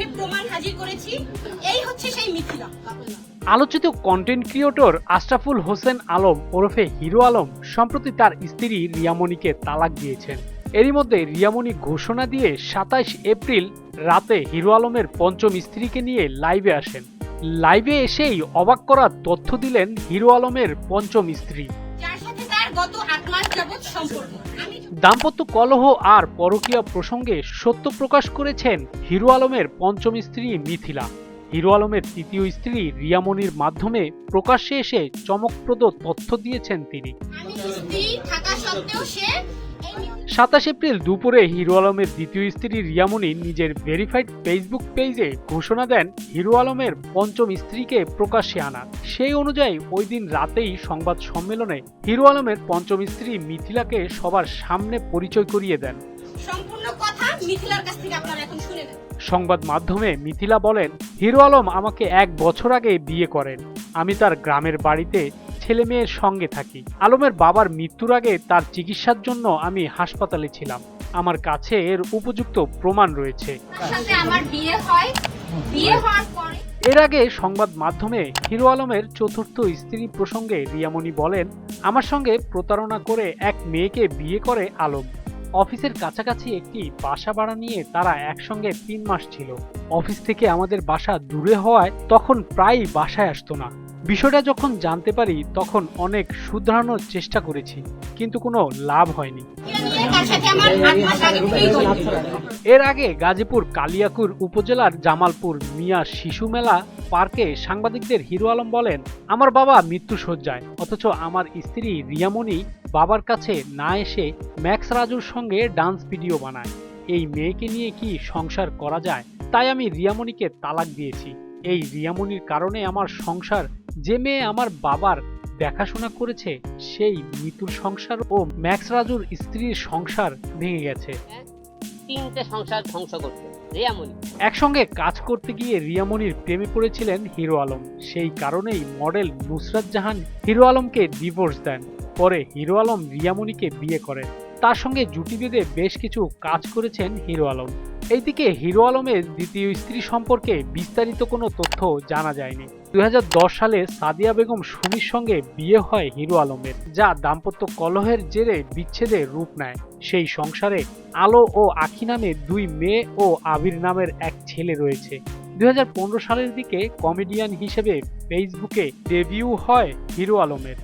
সামনে প্রমাণ হাজির করেছি। এই হচ্ছে সেই মিথিলা। আলোচিত কন্টেন্ট ক্রিয়েটর আশরাফুল হোসেন আলম ওরফে হিরো আলম সম্প্রতি তার স্ত্রী রিয়ামণিকে তালাক দিয়েছেন। এরই মধ্যে রিয়ামণি ঘোষণা দিয়ে সাতাইশ এপ্রিল রাতে হিরো আলমের পঞ্চম স্ত্রীকে নিয়ে লাইভে আসেন। লাইভে এসেই অবাক করার তথ্য দিলেন হিরো আলমের পঞ্চম স্ত্রী। গত আট মাস যাবৎ সম্পর্ক দাম্পত্য কলহ আর পরকীয়া প্রসঙ্গে সত্য প্রকাশ করেছেন হিরো আলমের পঞ্চম স্ত্রী মিথিলা। হিরো আলমের তৃতীয় স্ত্রী রিয়ামনির মাধ্যমে প্রকাশ্যে এসে চমকপ্রদ তথ্য দিয়েছেন তিনি। সাতাশ এপ্রিল দুপুরে হিরো আলমের দ্বিতীয় স্ত্রী রিয়ামণি নিজের ভেরিফাইড ফেসবুক পেজে ঘোষণা দেন হিরো আলমের পঞ্চম স্ত্রীকে প্রকাশ্যে আনা। সেই অনুযায়ী ওই দিন রাতেই সংবাদ সম্মেলনে হিরো আলমের পঞ্চম স্ত্রী মিথিলাকে সবার সামনে পরিচয় করিয়ে দেন। সম্পূর্ণ কথা মিথিলার কাছ থেকে আপনারা এখন শুনে নেন। সংবাদ মাধ্যমে মিথিলা বলেন হিরো আলম আমাকে এক বছর আগে বিয়ে করেন। আমি তার গ্রামের বাড়িতে ছেলে মেয়ের সঙ্গে থাকি। আলমের বাবার মৃত্যুর আগে তার চিকিৎসার জন্য আমি হাসপাতালে ছিলাম। আমার কাছে এর উপযুক্ত প্রমাণ রয়েছে। আমার বিয়ে হয়। বিয়ে হওয়ার পরে এর আগে সংবাদ মাধ্যমে হিরো আলমের চতুর্থ স্ত্রী প্রসঙ্গে রিয়ামণি বলেন আমার সঙ্গে প্রতারণা করে এক মেয়েকে বিয়ে করে আলম। অফিসের কাছাকাছি একটি বাসা ভাড়া নিয়ে তারা একসঙ্গে তিন মাস ছিল। অফিস থেকে আমাদের বাসা দূরে হওয়ায় তখন প্রায়ই বাসায় আসতো না। বিষয়টা যখন জানতে পারি, তখন অনেক শুধরানোর চেষ্টা করেছি, কিন্তু কোনো লাভ হয়নি। এর আগে গাজীপুর কালিয়াকুর উপজেলার জামালপুর মিয়া শিশু মেলা পার্কে সাংবাদিকদের হিরো আলম বলেন, আমার বাবা মৃত্যু সজ্জায় অথচ আমার স্ত্রী রিয়ামণি বাবার কাছে না এসে ম্যাক্স রাজুর সঙ্গে ডান্স ভিডিও বানায়। এই মেয়েকে নিয়ে কি সংসার করা যায়? তাই আমি রিয়ামণিকে তালাক দিয়েছি। এই রিয়ামণির কারণে আমার সংসার যে মেয়ে আমার বাবার দেখাশোনা করেছে সেই মৃত্যুর সংসার ও ম্যাক্স রাজুর স্ত্রীর সংসার ভেঙে গেছে। তিনটে সংসার ধ্বংস রিয়ামণি। একসঙ্গে কাজ করতে গিয়ে রিয়ামণির প্রেমে পড়েছিলেন হিরো আলম। সেই কারণেই মডেল নুসরাত জাহান হিরো আলমকে ডিভোর্স দেন। পরে হিরো আলম রিয়ামণিকে বিয়ে করেন। তার সঙ্গে জুটি বেঁধে বেশ কিছু কাজ করেছেন হিরো আলম। এইদিকে হিরো আলমের দ্বিতীয় স্ত্রী সম্পর্কে বিস্তারিত কোনো তথ্য জানা যায়নি। দুই হাজার দশ সালে সাদিয়া বেগম সুমির সঙ্গে বিয়ে হয় হিরো আলমের, যা দাম্পত্য কলহের জেরে বিচ্ছেদে রূপ নেয়। সেই সংসারে আলো ও আখি নামে দুই মেয়ে ও আবির নামের এক ছেলে রয়েছে। দু হাজার পনেরো সালের দিকে কমেডিয়ান হিসেবে ফেসবুকে ডেবিউ হয় হিরো আলমের।